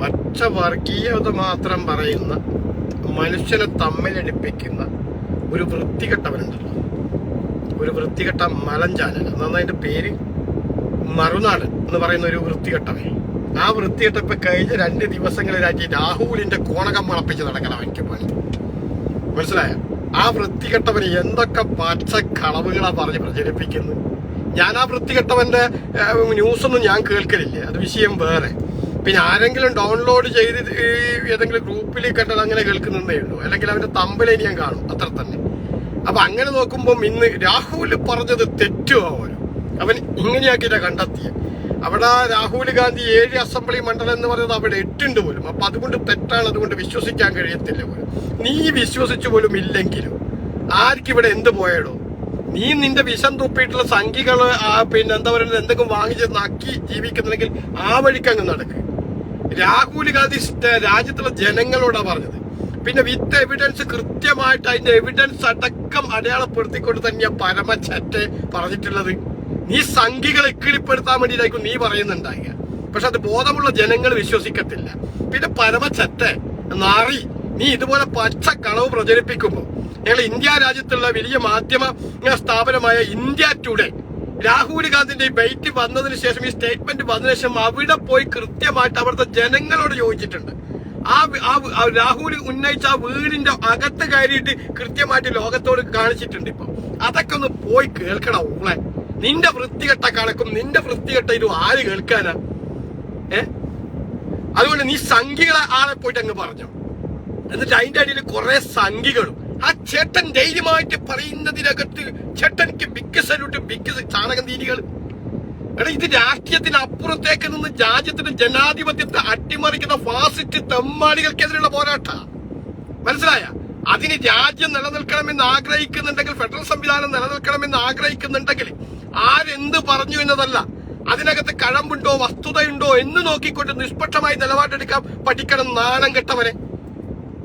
പച്ച വർഗീയത മാത്രം പറയുന്ന മനുഷ്യനെ തമ്മിലടിപ്പിക്കുന്ന ഒരു വൃത്തികെട്ടവനുണ്ടല്ലോ. ഒരു വൃത്തികെട്ട മലഞ്ചാനൽ എന്നാണ് പേര്. മറുനാട് എന്ന് പറയുന്ന ഒരു വൃത്തികെട്ടവൻ. ആ വൃത്തികെട്ട ഇപ്പൊ കഴിഞ്ഞ രണ്ട് ദിവസങ്ങളിലായിട്ട് രാഹുലിന്റെ കോണകം മുളപ്പിച്ച് നടക്കണം എനിക്ക് പണി. മനസ്സിലായ? ആ വൃത്തികെട്ടവന് എന്തൊക്കെ പച്ച കളവുകളാ പറഞ്ഞ് പ്രചരിപ്പിക്കുന്നത് ഞാൻ ആ വൃത്തികെട്ടവന്റെ ന്യൂസ് ന്യൂസൊന്നും ഞാൻ കേൾക്കലില്ല. അത് വിഷയം വേറെ. പിന്നെ ആരെങ്കിലും ഡൗൺലോഡ് ചെയ്ത് ഏതെങ്കിലും ഗ്രൂപ്പിൽ കണ്ടത് അങ്ങനെ കേൾക്കുന്നതേ ഉള്ളൂ. അല്ലെങ്കിൽ അവന്റെ തമ്പലേനി ഞാൻ കാണും. അത്ര തന്നെ. അപ്പൊ അങ്ങനെ നോക്കുമ്പോൾ ഇന്ന് രാഹുൽ പറഞ്ഞത് തെറ്റുമാവോ അവൻ ഇങ്ങനെയാക്കിയിട്ടാ കണ്ടെത്തിയത് അവിടെ രാഹുൽ ഗാന്ധി ഏഴ് അസംബ്ലി മണ്ഡലം എന്ന് പറയുന്നത് അവിടെ എട്ടുണ്ട് പോലും. അപ്പൊ അതുകൊണ്ട് തെറ്റാണ് അതുകൊണ്ട് വിശ്വസിക്കാൻ കഴിയത്തില്ല പോലും. നീ വിശ്വസിച്ചു പോലും ഇല്ലെങ്കിലും ആർക്കിവിടെ എന്ത് പോയടോ? നീ നിന്റെ വിഷം തുപ്പിയിട്ടുള്ള സംഖ്യകൾ പിന്നെ എന്താ പറയുന്നത് എന്തെങ്കിലും വാങ്ങിച്ച് നക്കി ജീവിക്കുന്നുണ്ടെങ്കിൽ ആ വഴിക്ക് അങ്ങ് നടക്ക്. രാഹുൽ ഗാന്ധി രാജ്യത്തുള്ള ജനങ്ങളോടാ പറഞ്ഞത്. പിന്നെ വിത്ത് എവിഡൻസ് കൃത്യമായിട്ട് അതിന്റെ എവിഡൻസ് അടക്കം അടയാളപ്പെടുത്തിക്കൊണ്ട് തന്നെയാ പരമച്ചറ്റ് പറഞ്ഞിട്ടുള്ളത്. നീ സംഖ്യകളെ കിളിപ്പെടുത്താൻ വേണ്ടിയിട്ടായിരിക്കും നീ പറയുന്നുണ്ടാകുക പക്ഷെ അത് ബോധമുള്ള ജനങ്ങൾ വിശ്വസിക്കത്തില്ല. പിന്നെ പരമച്ചറ്റ് നാറി നീ ഇതുപോലെ പച്ച കളവ് പ്രചരിപ്പിക്കുമ്പോൾ ഞങ്ങൾ ഇന്ത്യ രാജ്യത്തുള്ള വലിയ മാധ്യമ സ്ഥാപനമായ ഇന്ത്യ ടുഡേ രാഹുൽ ഗാന്ധിന്റെ ഈ ബൈറ്റ് വന്നതിന് ശേഷം ഈ സ്റ്റേറ്റ്മെന്റ് വന്നതിന് ശേഷം അവിടെ പോയി കൃത്യമായിട്ട് അവിടുത്തെ ജനങ്ങളോട് ചോദിച്ചിട്ടുണ്ട്. ആ രാഹുൽ ഉന്നയിച്ച ആ വീടിന്റെ അകത്ത് കയറിയിട്ട് കൃത്യമായിട്ട് ലോകത്തോട് കാണിച്ചിട്ടുണ്ട് ഇപ്പൊ. അതൊക്കെ ഒന്ന് പോയി കേൾക്കണം ഊളെ നിന്റെ വൃത്തികെട്ട കണക്കും നിന്റെ വൃത്തികെട്ട ഇതും ആര് കേൾക്കാനാ? ഏ? അതുകൊണ്ട് നീ സംഖ്യകളെ ആളെ പോയിട്ട് അങ്ങ് പറഞ്ഞു. എന്നിട്ട് അതിന്റെ അടിയിൽ കുറെ സംഖ്യകളും ആ ചേട്ടൻ ധൈര്യമായിട്ട് പറയുന്നതിനകത്ത് ചേട്ടനിക്ക് ബിഗ് സല്യൂട്ട് ബിഗ് ചാണകം തീരികൾ എടാ ഇത് രാഷ്ട്രീയത്തിന് അപ്പുറത്തേക്ക് നിന്ന് രാജ്യത്തിന്റെ ജനാധിപത്യത്തെ അട്ടിമറിക്കുന്ന ഫാസിസ്റ്റ് തെമ്മാടികൾക്കെതിരെയുള്ള പോരാട്ട. മനസ്സിലായ? അതിന് രാജ്യം നിലനിൽക്കണമെന്ന് ആഗ്രഹിക്കുന്നുണ്ടെങ്കിൽ ഫെഡറൽ സംവിധാനം നിലനിൽക്കണമെന്ന് ആഗ്രഹിക്കുന്നുണ്ടെങ്കിൽ ആരെന്ത് പറഞ്ഞു എന്നതല്ല. അതിനകത്ത് കഴമ്പുണ്ടോ വസ്തുതയുണ്ടോ എന്ന് നോക്കിക്കൊണ്ട് നിഷ്പക്ഷമായി നിലപാടെടുക്കാൻ പഠിക്കണം നാണം കെട്ടവനെ.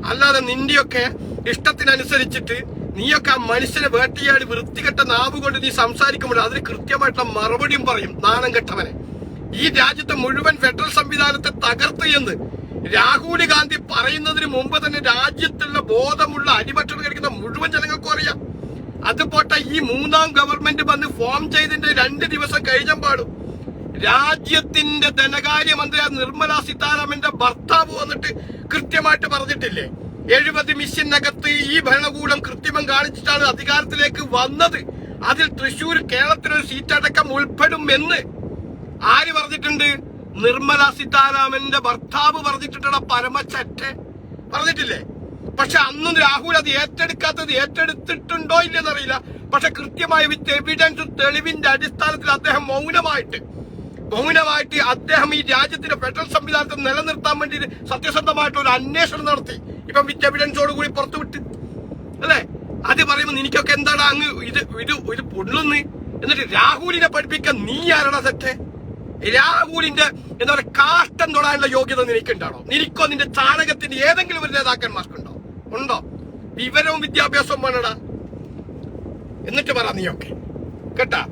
അല്ലാതെ നിന്റെയൊക്കെ ഇഷ്ടത്തിനനുസരിച്ചിട്ട് നീയൊക്കെ ആ മനുഷ്യനെ വേട്ടയാടി വൃത്തികെട്ട നാവ് കൊണ്ട് നീ സംസാരിക്കുമ്പോൾ അതിന് കൃത്യമായിട്ടുള്ള മറുപടിയും പറയും നാണം കെട്ടവനെ. ഈ രാജ്യത്തെ മുഴുവൻ ഫെഡറൽ സംവിധാനത്തെ തകർത്തു എന്ന് രാഹുൽ ഗാന്ധി പറയുന്നതിന് മുമ്പ് തന്നെ രാജ്യത്തുള്ള ബോധമുള്ള അരിഭക്ഷണം കഴിക്കുന്ന മുഴുവൻ ജനങ്ങൾക്കും അറിയാം. അത് ഈ മൂന്നാം ഗവൺമെന്റ് വന്ന് ഫോം ചെയ്തതിന്റെ രണ്ട് ദിവസം കഴിഞ്ഞ പാടും. രാജ്യത്തിന്റെ ധനകാര്യമന്ത്രി നിർമ്മല സീതാരാമന്റെ ഭർത്താവ് വന്നിട്ട് കൃത്യമായിട്ട് പറഞ്ഞിട്ടില്ലേ? എഴുപത് മിഷ്യനകത്ത് ഈ ഭരണകൂടം കൃത്രിമം കാണിച്ചിട്ടാണ് അധികാരത്തിലേക്ക് വന്നത്. അതിൽ തൃശൂർ കേരളത്തിനൊരു സീറ്റടക്കം ഉൾപ്പെടും എന്ന് ആര് പറഞ്ഞിട്ടുണ്ട്? നിർമ്മല സീതാരാമന്റെ ഭർത്താവ് പറഞ്ഞിട്ടുണ്ടോ പരമച്ചറ്റ്. പറഞ്ഞിട്ടില്ലേ? പക്ഷെ അന്നും രാഹുൽ അത് ഏറ്റെടുക്കാത്തത് ഏറ്റെടുത്തിട്ടുണ്ടോ ഇല്ലെന്നറിയില്ല. പക്ഷെ കൃത്യമായ വിത്ത് എവിഡൻസും തെളിവിന്റെ അടിസ്ഥാനത്തിൽ അദ്ദേഹം മൗനമായിട്ട് മൗനമായിട്ട് അദ്ദേഹം ഈ രാജ്യത്തിന്റെ ഫെഡറൽ സംവിധാനത്തെ നിലനിർത്താൻ വേണ്ടി സത്യസന്ധമായിട്ട് ഒരു അന്വേഷണം നടത്തി. ഇപ്പം വിറ്റ് എവിഡൻസോട് കൂടി പുറത്തു വിട്ട്. അല്ലേ? അത് പറയുമ്പോൾ നിനക്കൊക്കെ എന്താണ് അങ്ങ് ഇത് ഇത് ഇത് പൊള്ളുന്ന്? എന്നിട്ട് രാഹുലിനെ പഠിപ്പിക്കാൻ നീ ആരാണ് സെറ്റ്? രാഹുലിന്റെ എന്താ പറയുക കാഷ്ടം തൊടാനുള്ള യോഗ്യത നിനക്കുണ്ടാണോ? നിനക്കോ നിന്റെ ചാണകത്തിന്റെ ഏതെങ്കിലും ഒരു നേതാക്കന്മാർക്കുണ്ടോ? ഉണ്ടോ? വിവരവും വിദ്യാഭ്യാസവും വേണടാ. എന്നിട്ട് പറ നീയൊക്കെ. കേട്ടാ?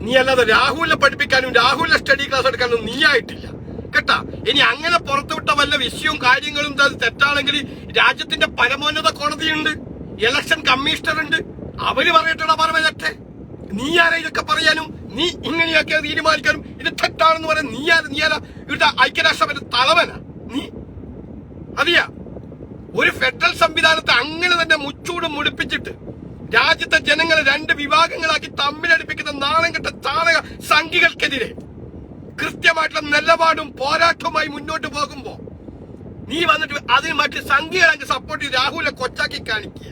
നീ അല്ലാതെ രാഹുലിനെ പഠിപ്പിക്കാനും രാഹുലിനെ സ്റ്റഡി ക്ലാസ് എടുക്കാനും നീ ആയിട്ടില്ല. കേട്ടാ ഇനി അങ്ങനെ പുറത്തുവിട്ട വല്ല വിഷയവും കാര്യങ്ങളും തെറ്റാണെങ്കിൽ രാജ്യത്തിന്റെ പരമോന്നത കോടതിയുണ്ട് ഇലക്ഷൻ കമ്മീഷണർ ഉണ്ട് അവർ പറയട്ടടാ പറഞ്ഞ നീ ആരാ ഇതൊക്കെ പറയാനും? നീ ഇങ്ങനെയൊക്കെ തീരുമാനിക്കാനും? ഇത് തെറ്റാണെന്ന് പറയാൻ നീ ആരാ? നീ ആരാ? ഇവിടുത്തെ ഐക്യരാഷ്ട്രത്തിന്റെ തലവനാ? നീ? അറിയാ? ഒരു ഫെഡറൽ സംവിധാനത്തെ അങ്ങനെ തന്നെ മുച്ചൂടും മുടിപ്പിച്ചിട്ട് രാജ്യത്തെ ജനങ്ങളെ രണ്ട് വിഭാഗങ്ങളാക്കി തമ്മിലടിപ്പിക്കുന്ന നാണം കെട്ട ചാണക സംഖ്യകൾക്കെതിരെ കൃത്യമായിട്ടുള്ള നിലപാടും പോരാട്ടവുമായി മുന്നോട്ട് പോകുമ്പോ നീ വന്നിട്ട് അതിന് മറ്റ് സംഖ്യകളെ സപ്പോർട്ട് ചെയ്ത് രാഹുലിനെ കൊച്ചാക്കി കാണിക്കുക.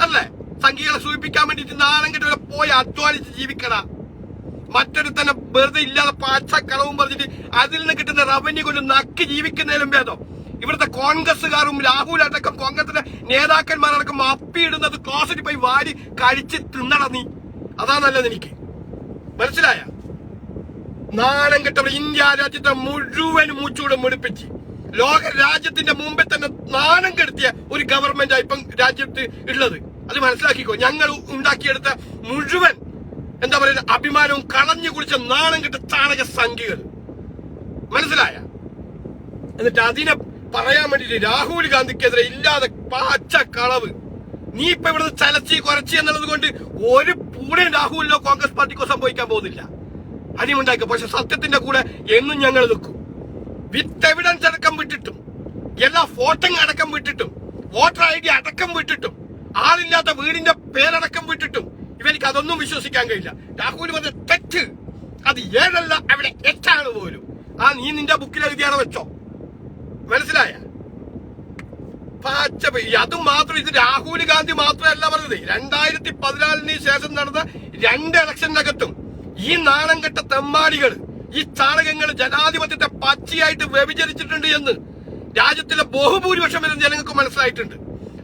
അല്ലേ? സംഖ്യകളെ സൂചിപ്പിക്കാൻ വേണ്ടിട്ട് നാളെങ്കിലും ഇവിടെ പോയി അധ്വാനിച്ച് ജീവിക്കണ. മറ്റൊരു തന്നെ വെറുതെ ഇല്ലാതെ പാച്ച കളവും പറഞ്ഞിട്ട് അതിൽ നിന്ന് കിട്ടുന്ന റവന്യൂ കൊണ്ട് നക്കി ജീവിക്കുന്നതിലും ഭേദം. ഇവിടുത്തെ കോൺഗ്രസ്സുകാരും രാഹുൽ അടക്കം കോൺഗ്രസിന്റെ നേതാക്കന്മാരടക്കം അപ്പിയിടുന്നത് ക്ലോസറ്റ് പോയി വാരി കഴിച്ച് തിന്നട നീ. അതാ നല്ലത് എനിക്ക്. മനസ്സിലായ? നാണം കിട്ടവർ ഇന്ത്യ രാജ്യത്തെ മുഴുവൻ മൂച്ചൂടെ മുടിപ്പിച്ച് ലോക രാജ്യത്തിന്റെ മുമ്പിൽ തന്നെ നാണം കെടുത്തിയ ഒരു ഗവൺമെന്റ് ഇപ്പം രാജ്യത്ത് ഉള്ളത്. അത് മനസ്സിലാക്കിക്കോ ഞങ്ങൾ ഉണ്ടാക്കിയെടുത്ത മുഴുവൻ എന്താ പറയുക അഭിമാനവും കളഞ്ഞു കുളിച്ച നാണം കെട്ട ചാണക സംഖ്യകൾ. മനസ്സിലായ? എന്നിട്ട് അതിനെ പറയാൻ വേണ്ടിട്ട് രാഹുൽ ഗാന്ധിക്കെതിരെ ഇല്ലാതെ പാച്ച കളവ്. നീ ഇപ്പൊ ഇവിടുന്ന് ചലച്ചി കുറച്ചി എന്നുള്ളത് കൊണ്ട് ഒരു പൂടെ രാഹുലിനോ കോൺഗ്രസ് പാർട്ടിക്കോ സംഭവിക്കാൻ പോകുന്നില്ല. അനിമുണ്ടാക്കുക പക്ഷെ സത്യത്തിന്റെ കൂടെ എന്നും ഞങ്ങൾ നിൽക്കും. വിത്ത് എവിഡൻസ് അടക്കം വിട്ടിട്ടും എല്ലാ ഫോട്ടോ അടക്കം വിട്ടിട്ടും വോട്ടർ ഐ ഡി അടക്കം വിട്ടിട്ടും ആളില്ലാത്ത വീടിന്റെ പേരടക്കം വിട്ടിട്ടും ഇവനിക്ക് അതൊന്നും വിശ്വസിക്കാൻ കഴിയില്ല. രാഹുൽ പറഞ്ഞ തെറ്റ് അത് ഏഴല്ല അവിടെ എട്ടാണ് പോലും. ആ നീ നിന്റെ ബുക്കിൽ എഴുതിയാണ് വെച്ചോ? മനസ്സിലായ. അതും മാത്രം ഇത് രാഹുൽ ഗാന്ധി മാത്രമല്ല പറഞ്ഞത്. രണ്ടായിരത്തി പതിനാലിന് ശേഷം നടന്ന രണ്ട് ഇലക്ഷനകത്തും ഈ നാണം കെട്ട തെമ്മാടികൾ ഈ ചാണകങ്ങൾ ജനാധിപത്യത്തെ പച്ചയായിട്ട് വ്യഭിചരിച്ചിട്ടുണ്ട് എന്ന് രാജ്യത്തിലെ ബഹുഭൂരിപക്ഷം വരുന്ന ജനങ്ങൾക്ക് മനസ്സിലായിട്ടുണ്ട്.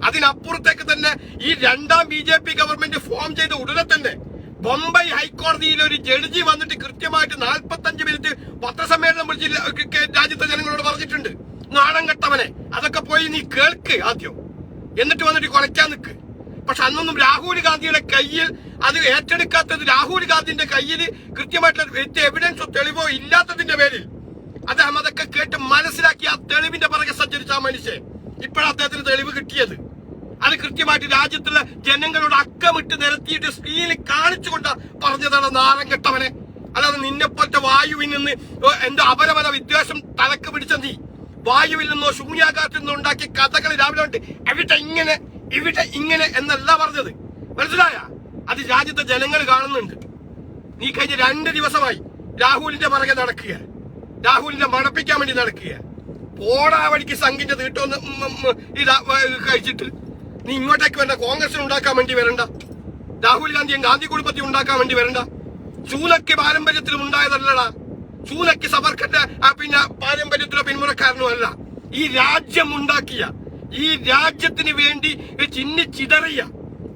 അതിനപ്പുറത്തേക്ക് തന്നെ ഈ രണ്ടാം B J P government form ചെയ്ത ഉടനെ തന്നെ ബൊംബൈ ഹൈക്കോടതിയിൽ ഒരു ജഡ്ജി വന്നിട്ട് കൃത്യമായിട്ട് നാൽപ്പത്തഞ്ച് മിനിറ്റ് പത്രസമ്മേളനം വിളിച്ച് രാജ്യത്തെ ജനങ്ങളോട് പറഞ്ഞിട്ടുണ്ട്. നാണം കെട്ടവനെ അതൊക്കെ പോയി നീ കേൾക്ക് ആദ്യം. എന്നിട്ട് വന്നിട്ട് കുലയ്ക്കാൻ നിൽക്ക് പക്ഷെ അന്നൊന്നും രാഹുൽ ഗാന്ധിയുടെ കയ്യിൽ അത് ഏറ്റെടുക്കാത്തത് രാഹുൽ ഗാന്ധിന്റെ കയ്യിൽ കൃത്യമായിട്ടുള്ള വ്യക്തി എവിഡൻസോ തെളിവോ ഇല്ലാത്തതിന്റെ പേരിൽ. അദ്ദേഹം അതൊക്കെ കേട്ട് മനസ്സിലാക്കി ആ തെളിവിന്റെ പുറകെ സഞ്ചരിച്ച ആ മനുഷ്യൻ. ഇപ്പോഴാണ് അദ്ദേഹത്തിന് തെളിവ് കിട്ടിയത്. അത് കൃത്യമായിട്ട് രാജ്യത്തുള്ള ജനങ്ങളോട് അക്കമിട്ട് നിരത്തിയിട്ട് സ്ക്രീനിൽ കാണിച്ചുകൊണ്ട് പറഞ്ഞതാണ് നാരം കെട്ടവനെ. അല്ലാതെ നിന്നെപ്പോലത്തെ വായുവിൽ നിന്ന് എന്തോ അപരപര വിദ്വേഷം തലക്ക് പിടിച്ച നീ. വായുവിൽ നിന്നോ ശൂന്യാകാശത്തിൽ നിന്നോ ഉണ്ടാക്കിയ കഥകൾ രാവിലെ കൊണ്ട് എവിടെ ഇങ്ങനെ ഇവിടെ ഇങ്ങനെ എന്നല്ല പറഞ്ഞത്. മനസ്സിലായ? അത് രാജ്യത്തെ ജനങ്ങൾ കാണുന്നുണ്ട്. നീ കഴിഞ്ഞ രണ്ട് ദിവസമായി രാഹുലിന്റെ പുറകെ നടക്കുക. രാഹുലിനെ മണപ്പിക്കാൻ വേണ്ടി നടക്കുക. പോടാ വഴിക്ക് സംഘിന്റെ തീട്ടൊന്ന് കഴിച്ചിട്ട്. നീ ഇങ്ങോട്ടേക്ക് വരണ്ട കോൺഗ്രസിന് ഉണ്ടാക്കാൻ വേണ്ടി വരണ്ട. രാഹുൽ ഗാന്ധിയും ഗാന്ധി കുടുംബത്തിൽ ഉണ്ടാക്കാൻ വേണ്ടി വരണ്ട. ചൂലക്ക് പാരമ്പര്യത്തിലും ഉണ്ടായതല്ലടാ. ചൂലക്ക് സവർക്കന്റെ പിന്നെ പാരമ്പര്യത്തിലോ പിന്മുറക്കാരനുമല്ല. ഈ രാജ്യം ഉണ്ടാക്കിയ ഈ രാജ്യത്തിന് വേണ്ടി ചിന്നി ചിതറിയ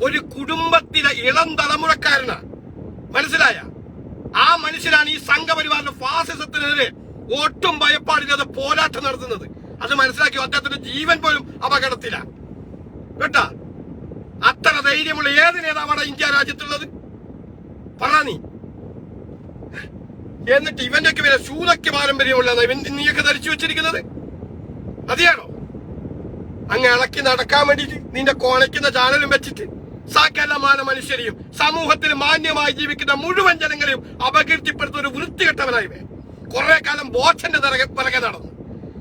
ഒരു കുടുംബത്തിലെ ഇളം തലമുറക്കാരനാണ് മനസ്സിലായ? ആ മനുഷ്യനാണ് ഈ സംഘപരിവാറിന്റെ ഫാസിസത്തിനെതിരെ ഒട്ടും ഭയപ്പാടില്ലാതെ പോരാട്ടം നടത്തുന്നത്. അത് മനസ്സിലാക്കി അദ്ദേഹത്തിന്റെ ജീവൻ പോലും അപകടത്തില. കേട്ട? അത്ര ധൈര്യമുള്ള ഏത് നേതാവാണ് ഇന്ത്യ രാജ്യത്തുള്ളത്? പറ നീ. എന്നിട്ട് ഇവന്റെയൊക്കെ വരെ ശൂലയ്ക്ക് പാരമ്പര്യമുള്ളതാണ് ഇവൻ നീയൊക്കെ ധരിച്ചു വെച്ചിരിക്കുന്നത്? മതിയാണോ? അങ്ങ് ഇളക്കി നടക്കാൻ വേണ്ടിട്ട് നിന്റെ കോണയ്ക്കുന്ന ചാനലും വെച്ചിട്ട് സകലമാന മനുഷ്യരെയും സമൂഹത്തിൽ മാന്യമായി ജീവിക്കുന്ന മുഴുവൻ ജനങ്ങളെയും അപകീർത്തിപ്പെടുത്തുന്ന ഒരു വൃത്തികെട്ടവനായി കുറെ കാലം ബോധന്റെ പിറകെ നടന്നു.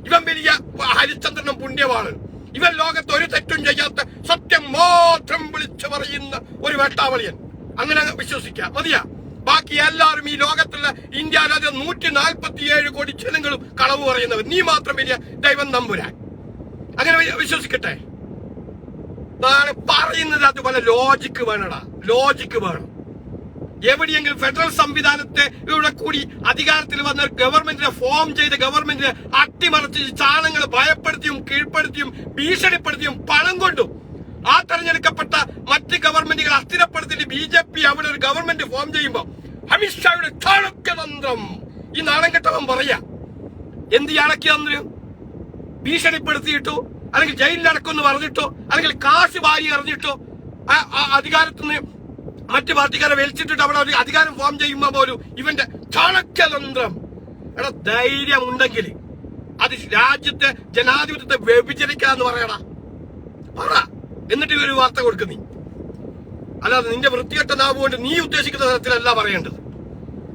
ഇവൻ വലിയ ഹരിചന്ദ്രനും പുണ്യമാണ് ഇവൻ ലോകത്ത് ഒരു തെറ്റും ചെയ്യാത്ത സത്യം മാത്രം വിളിച്ചു പറയുന്ന ഒരു വേട്ടാവളിയൻ. അങ്ങനെ അങ്ങ് വിശ്വസിക്കാം. മതിയാ? ബാക്കി എല്ലാവരും ഈ ലോകത്തുള്ള ഇന്ത്യ രാജ്യം നൂറ്റി നാൽപ്പത്തിയേഴ് കോടി ജനങ്ങളും കളവ് പറയുന്നവർ നീ മാത്രം വലിയ ദൈവം നമ്പുരാൻ. അങ്ങനെ വിശ്വസിക്കട്ടെ. നാളെ പറയുന്നത് അതുപോലെ ലോജിക്ക് വേണടാ. ലോജിക്ക് വേണം. എവിടെയെങ്കിലും ഫെഡറൽ സംവിധാനത്തെ ഇവിടെ കൂടി അധികാരത്തിൽ വന്ന ഗവൺമെന്റിനെ ഫോം ചെയ്ത് ഗവൺമെന്റിനെ അട്ടിമറിച്ച് ചാണങ്ങൾ ഭയപ്പെടുത്തിയും കീഴ്പ്പെടുത്തിയും ഭീഷണിപ്പെടുത്തിയും പണം കൊണ്ടും ആ തെരഞ്ഞെടുക്കപ്പെട്ട മറ്റ് ഗവൺമെന്റുകൾ അസ്ഥിരപ്പെടുത്തിയിട്ട് ബി ജെ പി അവിടെ ഒരു ഗവൺമെന്റ് ഫോം ചെയ്യുമ്പോ അമിത്ഷായുടെ ചാണക്യതന്ത്രം ഈ നാണം കെട്ടവൻ പറയാ. എന്ത് ചാണക്യതന്ത്രം ഭീഷണിപ്പെടുത്തിയിട്ടോ അല്ലെങ്കിൽ ജയിലിലടക്കുമെന്ന് പറഞ്ഞിട്ടോ അല്ലെങ്കിൽ കാശ് വാരി എറിഞ്ഞിട്ടോ അധികാരത്തിൽ നിന്ന് മറ്റു പാർട്ടിക്കാരെ വലിച്ചിട്ടിട്ട് അവിടെ അധികാരം ഫോം ചെയ്യുമ്പോൾ പോലും ഇവന്റെ ചാണക്യതന്ത്രം എടാ ധൈര്യം ഉണ്ടെങ്കിൽ അത് രാജ്യത്തെ ജനാധിപത്യത്തെ വ്യഭിചരിക്കാന്ന് പറയടാ. പറ. എന്നിട്ട് ഇവർ വാർത്ത കൊടുക്കും നീ. അല്ലാതെ നിന്റെ വൃത്തികെട്ട നാവ് കൊണ്ട് നീ ഉദ്ദേശിക്കുന്ന തരത്തിലല്ല പറയേണ്ടത്.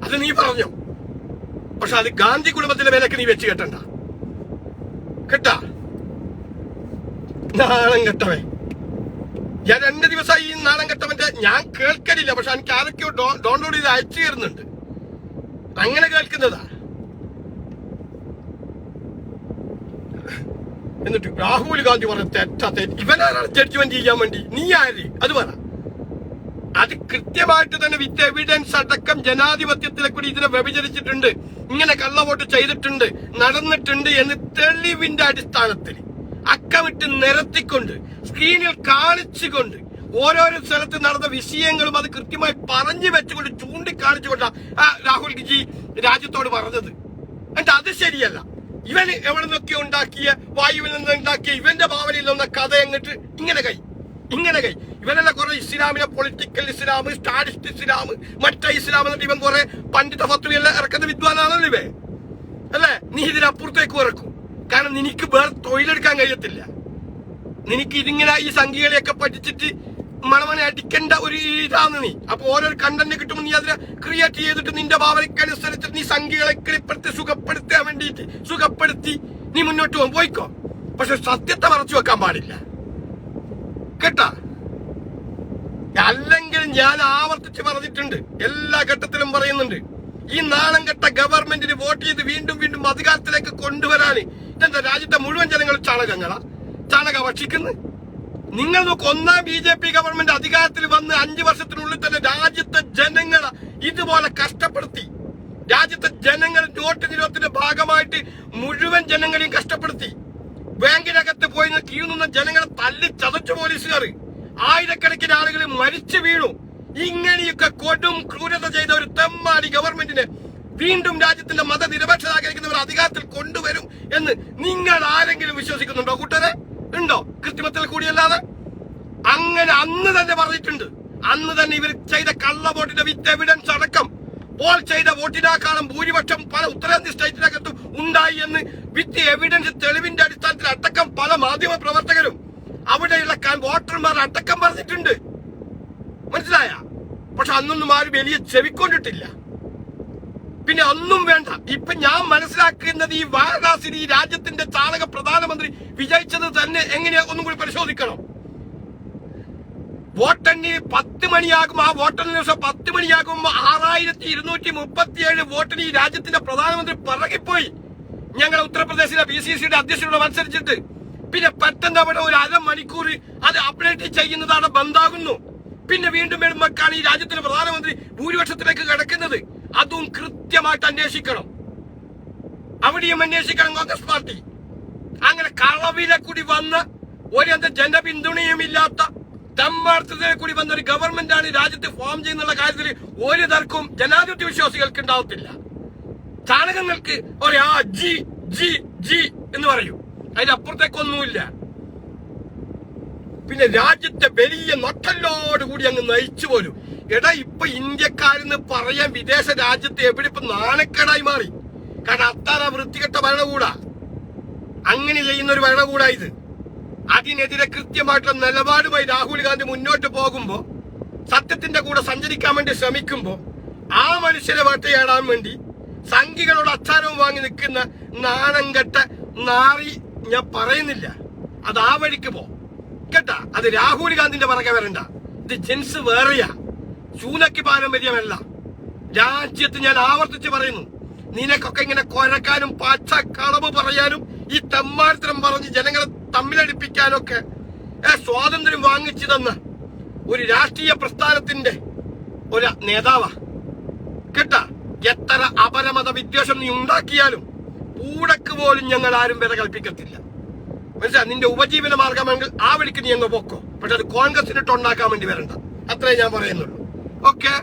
അത് നീ പറഞ്ഞോ. പക്ഷെ അത് ഗാന്ധി കുടുംബത്തിന്റെ വിലക്ക് നീ വെച്ച് കെട്ടണ്ട. കേട്ടാ. നാണം കെട്ടവേ ഞാൻ രണ്ട് ദിവസമായി ഈ നാണം കെട്ടവന്റെ ഞാൻ കേൾക്കലില്ല പക്ഷെ എനിക്ക് ആരൊക്കെയോ ഡൗൺലോഡ് ചെയ്ത് അയച്ചു തരുന്നുണ്ട്. അങ്ങനെ കേൾക്കുന്നതാ. എന്നിട്ട് രാഹുൽ ഗാന്ധി പറഞ്ഞ തെറ്റാ തെറ്റ്. ഇവനാരാണ് ജഡ്ജ്മെന്റ് ചെയ്യാൻ വേണ്ടി? നീ ആര്? അത് പറ. അത് കൃത്യമായിട്ട് തന്നെ വിത്ത് എവിഡൻസ് അടക്കം ജനാധിപത്യത്തിലെ കൂടി ഇതിനെ വ്യഭിചരിച്ചിട്ടുണ്ട്. ഇങ്ങനെ കള്ളവോട്ട് ചെയ്തിട്ടുണ്ട് നടന്നിട്ടുണ്ട് എന്ന് തെളിവിന്റെ അടിസ്ഥാനത്തിൽ അക്കമിട്ട് നിരത്തിക്കൊണ്ട് സ്ക്രീനിൽ കാണിച്ചുകൊണ്ട് ഓരോരോ സ്ഥലത്ത് നടന്ന വിഷയങ്ങളും അത് കൃത്യമായി പറഞ്ഞു വെച്ചുകൊണ്ട് ചൂണ്ടിക്കാണിച്ചുകൊണ്ടാണ് രാഹുൽ ഗിജി രാജ്യത്തോട് പറഞ്ഞത്. എന്നിട്ട് അത് ശരിയല്ല. ഇവൻ എവിടെ നിന്നൊക്കെ ഉണ്ടാക്കിയ വായുവിൽ നിന്ന് ഉണ്ടാക്കിയ ഇവന്റെ ഭാവനയിൽ നിന്ന കഥ എന്നിട്ട് ഇങ്ങനെ കൈ ഇങ്ങനെ കൈ. ഇവനെല്ലാം കുറെ ഇസ്ലാമിലെ പൊളിറ്റിക്കൽ ഇസ്ലാം സ്റ്റാറ്റിസ്റ്റ് ഇസ്ലാം മറ്റേ ഇസ്ലാം എന്നിട്ട് ഇവൻ കുറെ പണ്ഡിത ഫത്വയെല്ലാം ഇറക്കുന്ന വിദ്വാനാണല്ലോ ഇവേ അല്ലേ? നീ ഇതിനപ്പുറത്തേക്ക് ഇറക്കും. കാരണം നിനക്ക് വേറെ തൊഴിലെടുക്കാൻ കഴിയത്തില്ല. നിനക്ക് ഇതിങ്ങനെ ഈ സംഖ്യകളെയൊക്കെ പഠിച്ചിട്ട് മണവനെ അടിക്കേണ്ട ഒരു ഇതാണ് നീ. അപ്പൊ ഓരോ കണ്ടന്റ് കിട്ടുമ്പോൾ നീ അതിനെ ക്രിയേറ്റ് ചെയ്തിട്ട് നിന്റെ ഭാവനയ്ക്കനുസരിച്ച് നീ സംഖ്യകളെ കിളിപ്പെടുത്തി സുഖപ്പെടുത്താൻ വേണ്ടിയിട്ട് സുഖപ്പെടുത്തി നീ മുന്നോട്ട് പോകും. പോയിക്കോ. പക്ഷെ സത്യത്തെ മറച്ചു വെക്കാൻ പാടില്ല. കേട്ടാ? അല്ലെങ്കിൽ ഞാൻ ആവർത്തിച്ച് പറഞ്ഞിട്ടുണ്ട്. എല്ലാ ഘട്ടത്തിലും പറയുന്നുണ്ട്. ഈ നാണം കെട്ട ഗവൺമെന്റിന് വോട്ട് ചെയ്ത് വീണ്ടും വീണ്ടും അധികാരത്തിലേക്ക് കൊണ്ടുവരാൻ എന്താ രാജ്യത്തെ മുഴുവൻ ജനങ്ങൾ ചാണകങ്ങളാ? ചാണക ഭക്ഷിക്കുന്നു? നിങ്ങൾ നോക്ക് ഒന്നാം ബി ജെ പി ഗവൺമെന്റ് അധികാരത്തിൽ വന്ന് അഞ്ചു വർഷത്തിനുള്ളിൽ തന്നെ രാജ്യത്തെ ജനങ്ങളെ ഇതുപോലെ കഷ്ടപ്പെടുത്തി രാജ്യത്തെ ജനങ്ങൾ നോട്ട് നിരോധത്തിന്റെ ഭാഗമായിട്ട് മുഴുവൻ ജനങ്ങളെയും കഷ്ടപ്പെടുത്തി ബാങ്കിനകത്ത് പോയി ക്യൂ നിന്ന ജനങ്ങളെ തല്ലി ചതച്ചു പോലീസുകാർ ആയിരക്കണക്കിന് ആളുകൾ മരിച്ചു വീണു. ഇങ്ങനെയൊക്കെ കൊടും ക്രൂരത ചെയ്ത ഒരു തെമ്മാടി ഗവൺമെന്റിനെ വീണ്ടും രാജ്യത്തിന്റെ മതനിരപേക്ഷത ആഗ്രഹിക്കുന്നവർ അധികാരത്തിൽ കൊണ്ടുവരും എന്ന് നിങ്ങൾ ആരെങ്കിലും വിശ്വസിക്കുന്നുണ്ടോ കൂട്ടരെ? ഉണ്ടോ? കൃത്രിമത്തിൽ കൂടിയല്ലാതെ? അങ്ങനെ അന്ന് തന്നെ പറഞ്ഞിട്ടുണ്ട്. അന്ന് തന്നെ ഇവർ ചെയ്ത കള്ളവോട്ടിന്റെ വിത്ത് എവിഡൻസ് അടക്കം പോൾ ചെയ്ത വോട്ടിനേക്കാളും ഭൂരിപക്ഷം പല ഉത്തരേന്ത്യ സ്റ്റേറ്റിനകത്തും ഉണ്ടായി എന്ന് വിത്ത് എവിഡൻസ് തെളിവിന്റെ അടിസ്ഥാനത്തിൽ അടക്കം പല മാധ്യമ പ്രവർത്തകരും അവിടെയുള്ള വോട്ടർമാർ അടക്കം പറഞ്ഞിട്ടുണ്ട്. മനസ്സിലായ? പക്ഷെ അന്നൊന്നും ആരും വലിയ ചെവിക്കൊണ്ടിട്ടില്ല. പിന്നെ അന്നും വേണ്ട. ഇപ്പൊ ഞാൻ മനസ്സിലാക്കുന്നത് ഈ വാരണാസിയിൽ ഈ രാജ്യത്തിന്റെ ചാണക പ്രധാനമന്ത്രി വിജയിച്ചത് തന്നെ എങ്ങനെയാ? ഒന്നും കൂടി പരിശോധിക്കണം. വോട്ടെണ്ണി പത്ത് മണിയാകും. ആ വോട്ടെണ്ണി ദിവസം പത്ത് മണിയാകുമ്പോൾ ആറായിരത്തി ഇരുന്നൂറ്റി മുപ്പത്തിയേഴ് വോട്ടിന് ഈ രാജ്യത്തിന്റെ പ്രധാനമന്ത്രി പിറകിപ്പോയി. ഞങ്ങൾ ഉത്തർപ്രദേശിലെ ബി സി സിയുടെ അധ്യക്ഷനോട് മത്സരിച്ചിട്ട്. പിന്നെ പെട്ടെന്ന് അവിടെ ഒരു അരമണിക്കൂർ അത് അപ്ഡേറ്റ് ചെയ്യുന്നതാണ് ബന്ധാകുന്നു പിന്നെ വീണ്ടും വരുമ്പോഴാണ് ഈ രാജ്യത്തിന്റെ പ്രധാനമന്ത്രി ഭൂരിപക്ഷത്തിലേക്ക് കിടക്കുന്നത്. അതും കൃത്യമായിട്ട് അന്വേഷിക്കണം. അവിടെയും അന്വേഷിക്കണം കോൺഗ്രസ് പാർട്ടി. അങ്ങനെ കളവിലെ കൂടി വന്ന് ഒരു എന്താ ജനപിന്തുണയും ഇല്ലാത്ത തെമ്മാർത്ഥത്തിലെ കൂടി വന്ന ഒരു ഗവൺമെന്റ് ആണ് രാജ്യത്ത് ഫോം ചെയ്യുന്നുള്ള കാര്യത്തിൽ ഒരു തർക്കവും ജനാധിപത്യ വിശ്വാസികൾക്ക് ഉണ്ടാവത്തില്ല. ചാണകങ്ങൾക്ക് ആ ജി ജി ജി എന്ന് പറയൂ. അതിന്റെ അപ്പുറത്തേക്കൊന്നുമില്ല. പിന്നെ രാജ്യത്തെ വലിയ നട്ടല്ലോട് കൂടി അങ്ങ് നയിച്ചു പോലും. എടാ ഇപ്പൊ ഇന്ത്യക്കാരെന്ന് പറയാൻ വിദേശ രാജ്യത്ത് എവിടെ ഇപ്പൊ നാണക്കേടായി മാറി? കാരണം അത്താറ വൃത്തികെട്ട ഭരണകൂടാ. അങ്ങനെ ചെയ്യുന്ന ഒരു ഭരണകൂടാ ഇത്. അതിനെതിരെ കൃത്യമായിട്ടുള്ള നിലപാടുമായി രാഹുൽ ഗാന്ധി മുന്നോട്ട് പോകുമ്പോൾ സത്യത്തിന്റെ കൂടെ സഞ്ചരിക്കാൻ വേണ്ടി ശ്രമിക്കുമ്പോൾ ആ മനുഷ്യരെ വേട്ടയാടാൻ വേണ്ടി സംഘികളോട് അച്ചാരവും വാങ്ങി നിൽക്കുന്ന നാണംകെട്ട നാറി ഞാൻ പറയുന്നില്ല. അത് ആ വഴിക്ക് പോ. കേട്ടാ? അത് രാഹുൽ ഗാന്ധിന്റെ പറകെ വരണ്ട. ഇത് ജെൻസ് വേറെയാ. ചൂനക്ക് പാരമ്പര്യമല്ല. രാജ്യത്ത് ഞാൻ ആവർത്തിച്ച് പറയുന്നു. നിനക്കൊക്കെ ഇങ്ങനെ കൊരക്കാനും പാച്ച കളവ് പറയാനും ഈ തെമ്മാർത്തരം പറഞ്ഞ് ജനങ്ങളെ തമ്മിലടിപ്പിക്കാനൊക്കെ സ്വാതന്ത്ര്യം വാങ്ങിച്ചു തന്ന ഒരു രാഷ്ട്രീയ പ്രസ്ഥാനത്തിന്റെ ഒരു നേതാവാ. കേട്ട? എത്ര അപരമത വിദ്വേഷം നീ ഉണ്ടാക്കിയാലും പൂടക്ക് പോലും ഞങ്ങൾ ആരും വില കൽപ്പിക്കത്തില്ല. മനസ്സിലാ? നിന്റെ ഉപജീവന മാർഗമെങ്കിൽ ആ വഴിക്ക് നീ അങ്ങ് പോക്കോ. പക്ഷെ അത് കോൺഗ്രസിനിട്ട് ഉണ്ടാക്കാൻ വേണ്ടി വരണ്ട. അത്രേ ഞാൻ പറയുന്നുള്ളൂ. ഓക്കെ?